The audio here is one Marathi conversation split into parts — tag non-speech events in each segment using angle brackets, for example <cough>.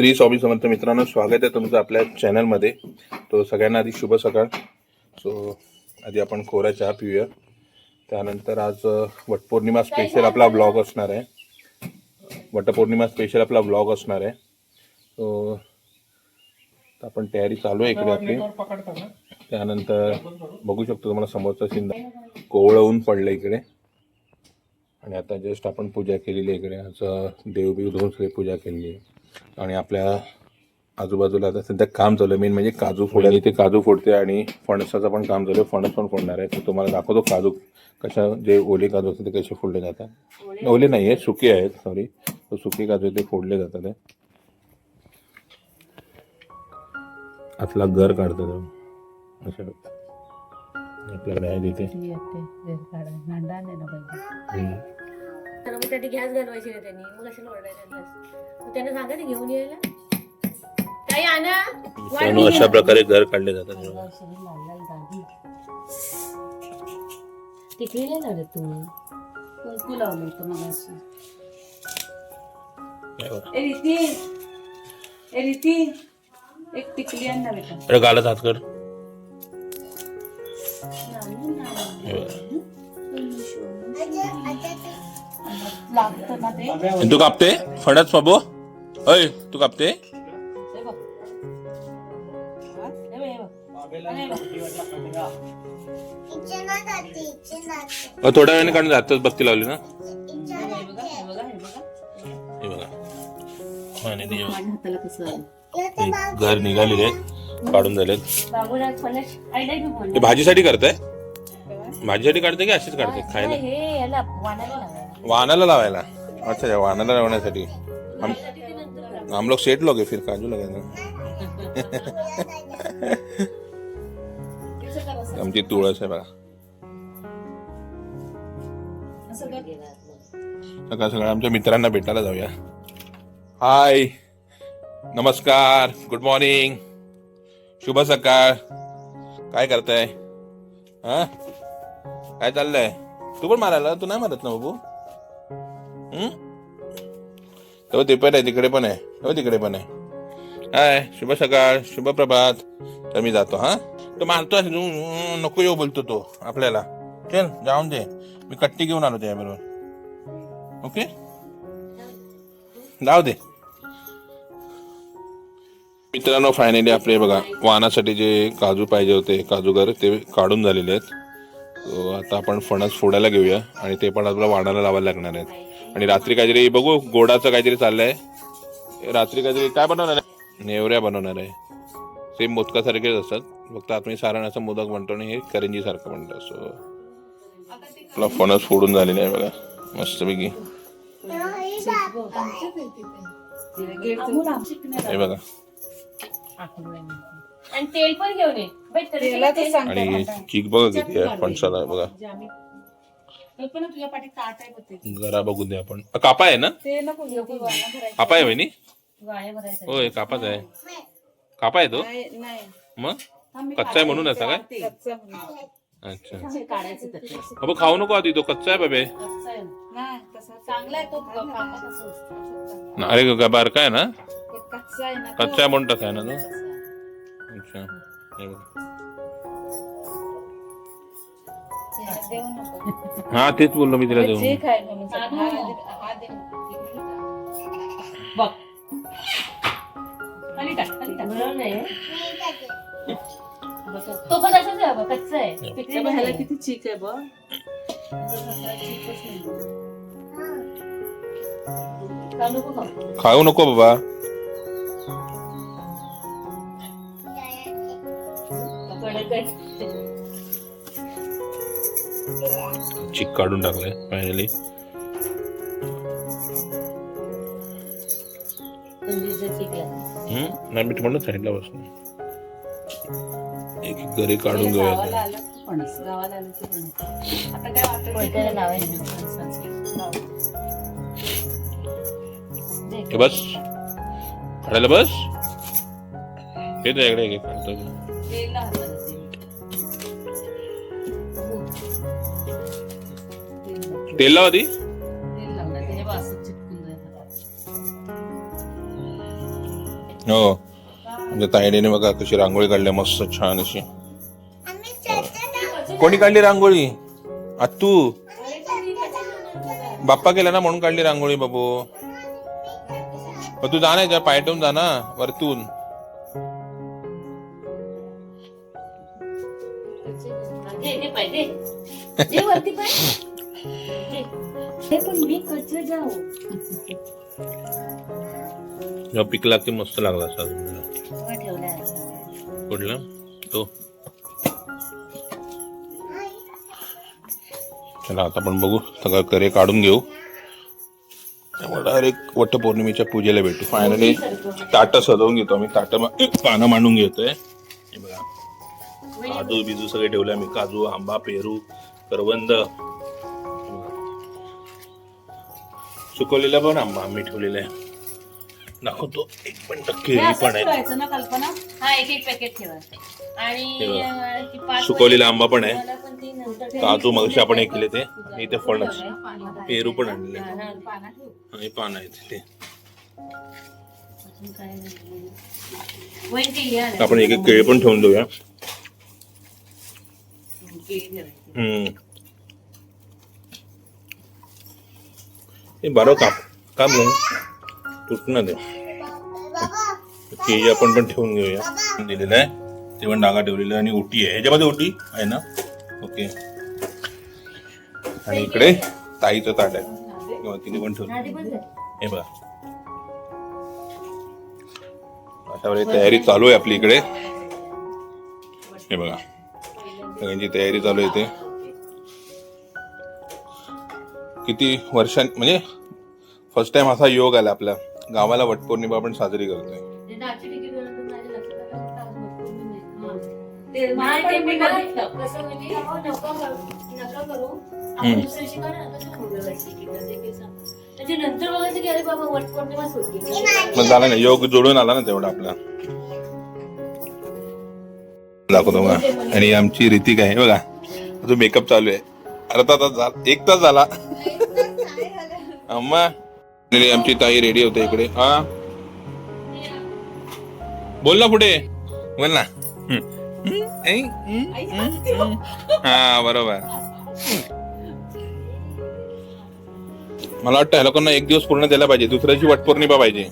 श्री स्वामी समर्थ मित्रांनो स्वागत आहे तुमचं आपल्या चॅनलमध्ये. तो सगळ्यांना आधी शुभ सकाळ. सो आधी आपण कोरा चहा पिऊया. त्यानंतर आज वटपौर्णिमा स्पेशल आपला ब्लॉग असणार आहे. वटपौर्णिमा स्पेशल आपला ब्लॉग असणार आहे. सो आपण तयारी चालू आहे इकडे आपली. त्यानंतर बघू शकतो तुम्हाला समोरचा सीन कोवळं ऊन पडलं इकडे. आणि आता जस्ट आपण पूजा केलेली आहे इकडे. आज देवबीव धुवून सगळी पूजा केलेली आहे. आणि आपल्या आजूबाजूला आता सध्या काम चालू आहे. मेन म्हणजे काजू फोडायला ते काजू फोडते आणि फणसाचं पण काम चालू आहे. फणस पण फोडणार आहे. तर तुम्हाला दाखवतो काजू कशा जे ओले काजू असतात ते कसे फोडले जातात. ओले? नाही आहेत सुके आहेत सॉरी तर सुके काजू ते फोडले जातात आपला घर काढतो तो. असं आपल्याकडे आहे तिथे. तर मग त्यांनी गॅस घालवायची नाही त्यांनी? मग कशाला ओरडायला गॅस मग त्यांना सांगा ना घेऊन यायला. काही आणा. मित्रांनो अशा प्रकारे घर काढले जातात. टिकली नाही लावले तुम्ही कुंकू लावलं होतं मगाशी. हे. ए रीती. ए रीती. एक टिकली आण ना बेटा. अरे गालत हात कर. लागतं ना ते तू कापते फणस बाबू अय तू कापते हे बघ. हा? हे बघ, हे बघ. आणि हे बघ. अ, थोड्या वेळाने काढून जातच बत्ती लावली ना हे बघा हे बघा हे बघा हे बघा आणि ते माझ्या हाताला कसं आलं ते घर निघालेले आहेत काढून झालेत फणस. हे भाजीसाठी करताय भाजीसाठी काढते की अशीच काढते? खायला? हे याला वाणाला लावायला. वाहनाला लावायला? अच्छा अच्छा वाहनाला लावण्यासाठी. हम लावायला. हम लोग सेट लोग हैं फिर काजू कर असं? आमची तुळस आहे बघा. असं कर. सकाळ सकाळ आमच्या मित्रांना भेटायला जाऊया. हाय नमस्कार. गुड मॉर्निंग शुभ सकाळ. काय करताय? हा? काय चाललंय? तू पण मारायला तू नाही मारत ना बाबू? हम्म ते पण आहे तिकडे पण आहे. हो तिकडे पण आहे. हाय शुभ सकाळ शुभ प्रभात. तर मी जातो हा? तो मारतो आहे, तू नको येऊ बोलतो तो आपल्याला. चल जाऊन दे. मी कट्टी घेऊन आलो त्याबरोबर. ओके? जाऊ दे. मित्रांनो फायनली आपले बघा वाहनासाठी जे काजू पाहिजे होते काजूगर ते काढून झालेले आहेत. आता आपण फणस फोडायला घेऊया आणि ते पण आपल्याला वाढायला लावायला लागणार आहेत. आणि रात्री काहीतरी बघू गोडाचं काहीतरी चाललंय. रात्री काहीतरी काय बनवणार आहे? नेवऱ्या बनवणार आहे. सेम मोदकासारखेच असतात. फक्त आतमध्ये सारण असं मोदक म्हणतो आणि हे करंजीसारखं म्हणतो सो आपला फणस फोडून झालेला आहे बघा. मस्तपैकी. हे बघा. आणि तेल पण घेऊन ये. बाई, तरी तेला तेल- तर सांगते आणि मला. चीक बघा किती आहे फणसाला बघा. जे आम्ही कल्पना तुझ्या पाठी ताट आहे बघ ते. घरा बघून दे आपण. अ, कापा आहे ना? ते नको भरायचं. कापा आहे बहिणी होय कापाच आहे. कापा आहे तो? नाही नाही. मग? हा, मी कच्चा आहे म्हणून असा काय? काढते. कच्चा म्हणून. अच्छा. काढायचे अबो खाऊ नको आधी तो कच्चा आहे बाबे. कच्चा आहे. नाही तसा. चांगला आहे तो कापा कसं असतं. अरे ग- बारका आहे ना? कच्चा आहे ना कच्चा आहे म्हणून टाकाय ना तसा. ते देऊ नको. हा तेच बोललो मी तिला जे देऊन खाय म्हणून सांग. हा दे- हा दे. बघ खाली टाक, खाली टाक. बरोबर नाही तो पण असाच आहे बघ, कच्चा आहे ते पिकलेला बघ, ह्याला नाही. किती चीक आहे बघ चीकच नाही. खाऊ नको खाऊ. खाऊ नको बाबा चिक काढून टाकलाय फायनली नाही मी म्हणलं साईडला बसून एक एक घरी काढून घेऊया. हे बस. काढायला बस. हे तुझ्याकडे घे काढतो. तेल लावा ती तेल लावणार त्याच्या असं चिटकून जाईल हो. म्हणजे ताईने बघा कशी रांगोळी काढली मस्त छान अशी. कोणी काढली रांगोळी? आत्तू. बाप्पा केला ना म्हणून काढली रांगोळी बाबू. तू जा ना पाय ठेवून जा ना वरतून. दे, जाऊ. पिकला की मस्त लागला असा. असा. कुठला? तो. चला आता आपण बघू. सगळं करे काढून घेऊ. त्यामुळे डायरेक्ट वटपौर्णिमेच्या पूजेला भेटू. फायनली ताट सजवून घेतो आम्ही. ताट पानं मांडून घेतोय. हे बघा. काजू बिजू सगळे ठेवले आम्ही. काजू आंबा पेरू करवंद सुकवलेला पण आंबा आम्ही ठेवलेला आहे. दाखवतो एक पण टक्के हे पण आहे. ठेवायचं ना कल्पना? हा एक एक पॅकेट ठेवा आणि हे बघा. अं, ती पाच सुकवलेला आंबा पण आहे. मला पण ती नंतर ठेवा. काजू मग आपण एक केले ते. आणि इथे फणस. पेरू पण आणले हा, ठेव. आणि पान आहेत ते अजून काय नाही. आपण एक एक केळी पण ठेवून देऊया. केळी ठेवायची. हम्म. हे बरं काप काम तुटणार ते केळी आपण पण ठेवून घेऊया. दिलेलं आहे. ते पण डागा ठेवलेलं आहे आणि ओटी आहे. ह्याच्यामध्ये ओटी आहे ना? ओके. आणि इकडे ताईचं ताट आहे. किंवा तिने पण ठेवलं हे बघा. अशा वेळी तयारी चालू आहे आपली इकडे. हे बघा. सगळ्यांची तयारी चालू आहे इथे. किती वर्षां म्हणजे फर्स्ट टाइम असा योग आला आपल्या गावाला वटपौर्णिमा आपण साजरी करतोय. हा. म्हणजे मग झाला ना योग जोडून आला ना तेवढा आपला. दाखवतो बघा आणि आमची रीतिक आहे बघा. अजून मेकअप चालू आहे. अर्धा तास झाला एक तास झाला. अम्मा आमची ताई रेडी होते इकडे. हा? बोल ना पुढे. बोल ना. हो. हा बरोबर. मला वाटतं ह्या लोकांना एक दिवस पूर्ण द्यायला पाहिजे. दुसऱ्या दिवशी वटपौर्णिमा पाहिजे.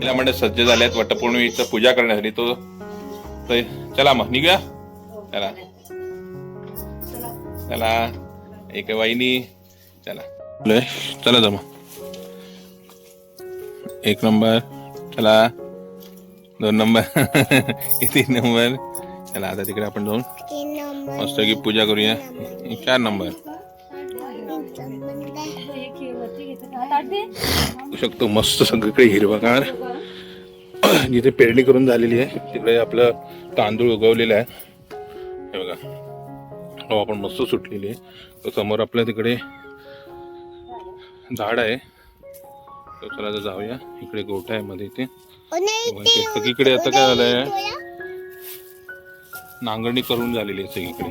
तिला म्हणजे सज्ज झाल्यात वटपौर्णिमेचं पूजा करण्यासाठी तो तो- चला मग निघूया? चला. चला. एक वाहिनी. चला. लय, चला जा मग एक नंबर. चला. दोन नंबर. <laughs> तीन नंबर. चला आता तिकडे आपण जाऊन मस्त की पूजा करूया. चार नंबर. शकतो मस्त सगळीकडे हिरवागार. <clears throat> जिथे पेरणी करून झालेली आहे तिकडे आपलं तांदूळ उगवलेलं आहे. हे बघा. हवा पण मस्त सुटलेली आहे. समोर आपल्या तिकडे झाड आहे. तर चला आता जाऊया. इकडे गोठा आहे मध्ये इथे. सगळीकडे आता काय झालंय? नांगरणी करून झालेली आहे सगळीकडे.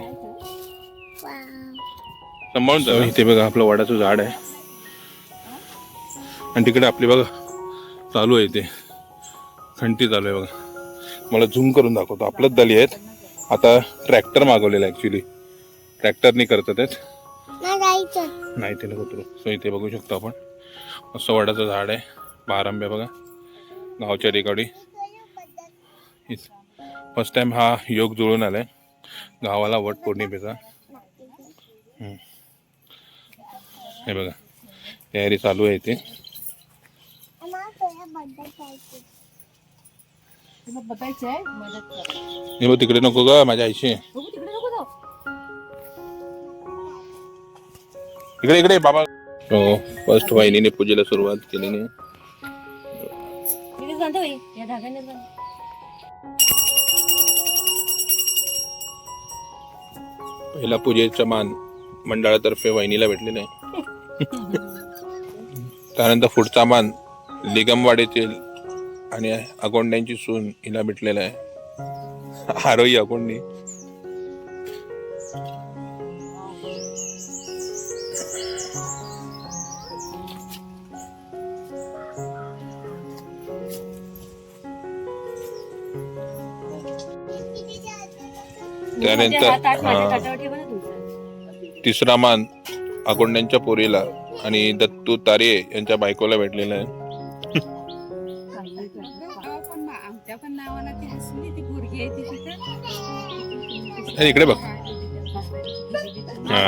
सांभाळून जाऊ इथे बघा आपलं वडाचं झाड आहे. आणि तिकडे आपली बघा चालू आहे इथे. खंटी चालू आहे बघा. मला झूम करून दाखवतो. आपलंच दली आहेत. आता ट्रॅक्टर मागवलेला ऍक्च्युली ट्रॅक्टरनी करतात आहेत. नाही ते नको सो इथे बघू शकतो आपण. मस्त वडाचं झाड आहे. बारांब्या बघा. गावच्या रेकॉर्डी. फर्स्ट टाइम हा योग जुळून आलाय. गावाला वट पौर्णिमेचा. हे बघा. तयारी चालू आहे इथे. तुला बघायचंय. मदत कर. हे बघ तिकडे नको ग माझ्या आईशी. इकडे इकडे बाबा. हो फर्स्ट वाहिनीने पूजेला सुरुवात बांधा पहिला पूजेचा मान मंडळातर्फे वहिनीला भेटलेला. आहे त्यानंतर पुढचा मान लिगमवाडीतील आणि अकोंड्यांची सून हिला भेटलेला आहे. आरोही अकोंडी त्यानंतर तिसरा मान अकोंड्यांच्या पोरीला आणि दत्तू तारे यांच्या बायकोला भेटलेला आहे. पण मा- आमच्या पण नावानं ती दिसली ती पोरगी आहे ती तिथं अरे, इकडे बघ हा.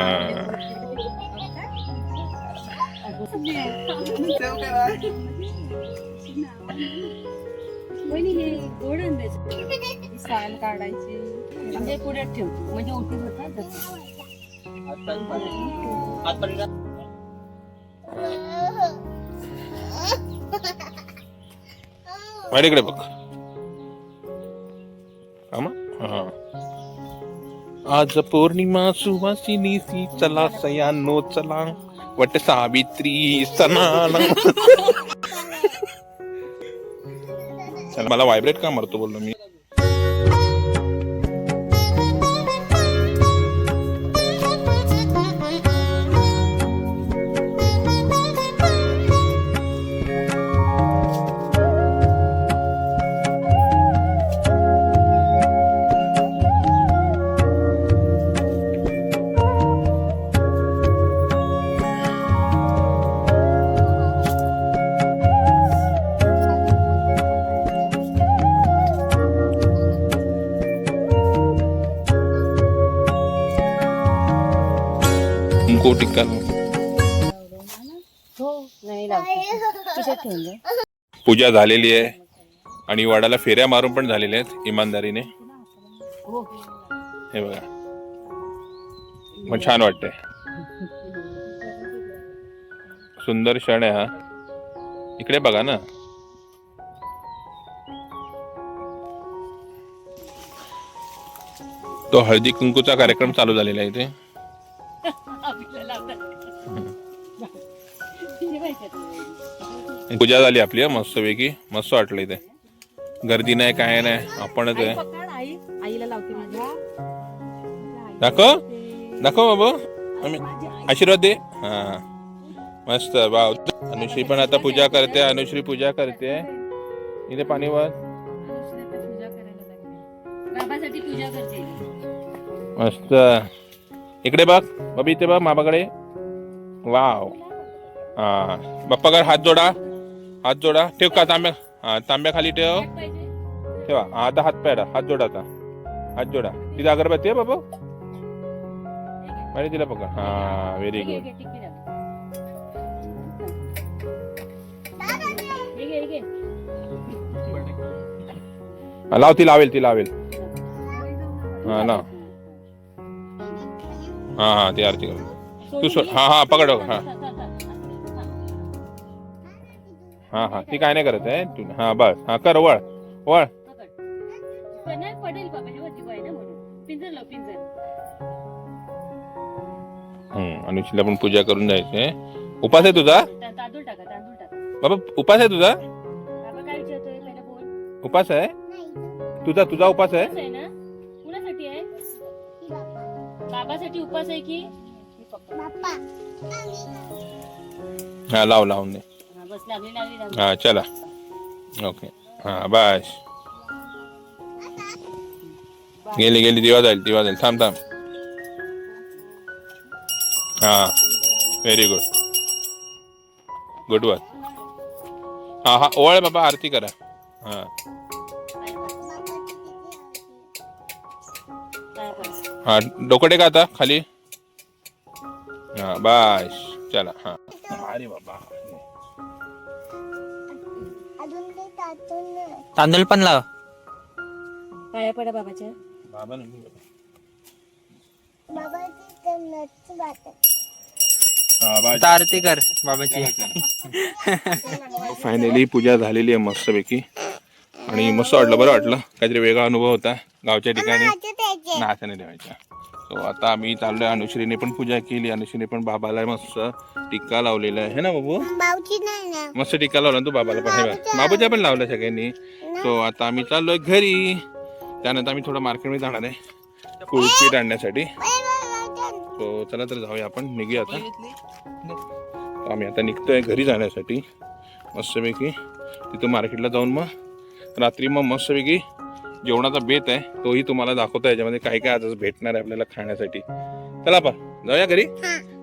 हे काढायची. म्हणजे पुढे ठेवतो म्हणजे उठून होता आणि इकडे बघ. आमा? हा. आज पौर्णिमा सुवासिनी सी चला सया नो चला. वट सावित्री सना. मला व्हायब्रेट का मारतो बोललो मी? टिक्का हो दे. पूजा झालेली आहे आणि वडाला फेऱ्या मारून पण झालेल्या आहेत इमानदारीने. हो. हे बघा. मग छान वाटतंय. सुंदर क्षण आहे हा. इकडे बघा ना. तो हळदी कुंकूचा कार्यक्रम चालू झालेला आहे इथे. पूजा झाली आपली हं, मस्तपैकी. मस्त वाटलं इथे. गर्दी नाही काय नाही आपणच आहे. दाखव दाखव बाबा. आम्ही आशीर्वाद दे. हा. मस्त वाव. अनुश्री पण आता पूजा करते अनुश्री पूजा करते. इथे पाणी वर मस्त. इकडे बघ बाबी इथे बघ मामाकडे. वाव. हा बाप्पाकडे हात जोडा हात जोडा. ठेव का तांब्या? हा तांब्या खाली ठेव. ठेवा. आता हात पेडा हात जोडा आता. हात जोडा. तिथे अगरबत्ती आहे बाबा? तिला बघा हा व्हेरी गुड. लाव ती लावेल ती लावेल. हा ना हा हा ती आरती कर. तू सोड. हा हा पकड. हा. हा हा ती काय नाही करत आहे. तू हा बस. हा कर वळ. वळ. पडेल अनुशीला पण पूजा करून जायचंय उपास आहे तुझा? ता- तांदूळ टाका तांदूळ टाका बाबा उपास आहे तुझा? बाबा काय विचारतोय? पहिला बोल. उपास आहे? तुझा तुझा उपास आहे? बाबासाठी उपास आहे की? हा लाव लावून दे. हा, बस लागली लागली लागली. हा चला. ओके हा बस गेली गेली दिवा जाईल दिवा जाईल. थांब थांब. हा व्हेरी गुड गुड वर हा हा ओळ बाबा आरती करा. हा. हा डोकं टेका आता खाली. हा बस. चला हा. अरे बाबा. तांदूळ पण लाव. पाया पडा बाबाच्या. बाबा आता आरती कर बाबाची. फायनली <laughs> पूजा झालेली आहे मस्तपैकी. आणि मस्त वाटलं बरं वाटलं. काहीतरी वेगळा अनुभव होता गावच्या ठिकाणी. ठेवायचा सो आता आम्ही चाललोय अनुश्रीने पण पूजा केली. अनुश्रीने पण बाबाला मस्त टिक्का लावलेला आहे. है ना बाबू? नाही ना. मस्त टिक्का लावला ना तू बाबाला पण. हे बघ. बाबूच्या पण लावल्या सगळ्यांनी. सो आता आम्ही चाललोय घरी. त्यानंतर आम्ही थोडं मार्केटमध्ये जाणार आहे. कुळपीठ आणण्यासाठी. सो चला. तर जाऊया आपण. निघूया आता. तर आम्ही आता निघतोय घरी जाण्यासाठी. मस्तपैकी. तिथं मार्केटला जाऊन मग रात्री मग मस्तपैकी जेवणाचा बेत आहे तोही तुम्हाला दाखवतो याच्यामध्ये काय काय आज भेटणार आहे आपल्याला खाण्यासाठी. चला आपण जाऊया घरी.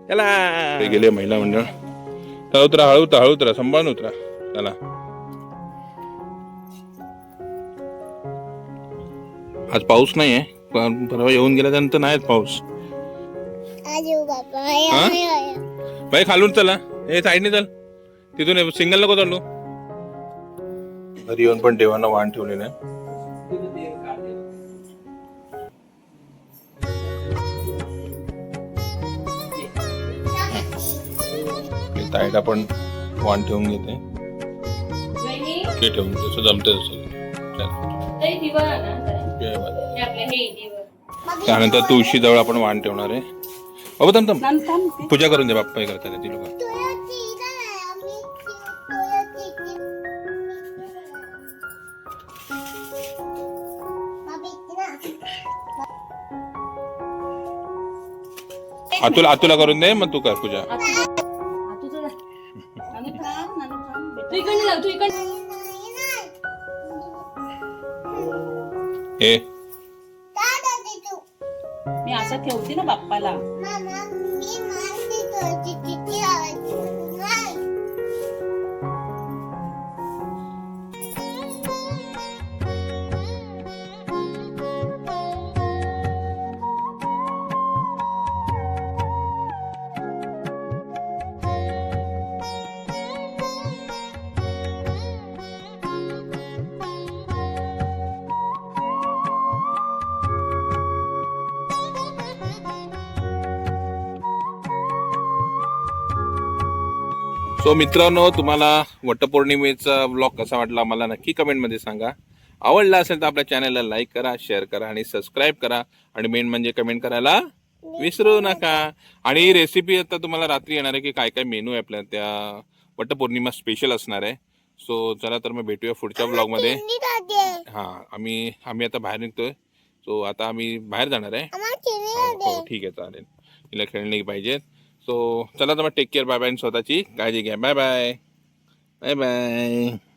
चला. ते गेले महिला मंडळ. चला उतरा हळू उतरा हळू उतरा सांभाळून उतरा चला. आज पाऊस नाही आहे पण परवा येऊन गेल्यानंतर नाही आहे पाऊस. हा? बाई खालून चला ए साईडने चल. तिथून सिंगल नको चालू. घरी येऊन पण देवांना वाण ठेवलेलं आहे. मी ताईला पण वाण ठेवून घेते. ते ठेवून जसं जमते तसं. त्यानंतर तुळशी जवळ आपण वाण ठेवणार आहे. बाबा थांब नंतर पूजा करून दे बाप्पा हे करतात ती लोक. आतुला आतुला करून दे मग तू कर पूजा. मी असं ठेवते ना बाप्पाला. सो मित्रांनो तुम्हाला वटपौर्णिमेचा ब्लॉग कसा वाटला मला नक्की कमेंटमध्ये सांगा. आवडला असेल तर आपल्या चॅनलला लाईक करा शेअर करा आणि सबस्क्राईब करा. आणि मेन म्हणजे कमेंट करायला विसरू नका. आणि रेसिपी आता तुम्हाला रात्री येणार आहे की काय काय मेनू आहे आपल्या त्या वटपौर्णिमा स्पेशल असणार आहे. सो चला तर मग भेटूया पुढच्या ब्लॉगमध्ये हां आम्ही आम्ही आता बाहेर निघतोय. सो आता आम्ही बाहेर जाणार आहे. हो हो, ठीक आहे चालेल. तिला खेळणे पाहिजेत. सो चला तर मग टेक केअर बाय बाय स्वतःची काळजी घ्या. Bye bye bye bye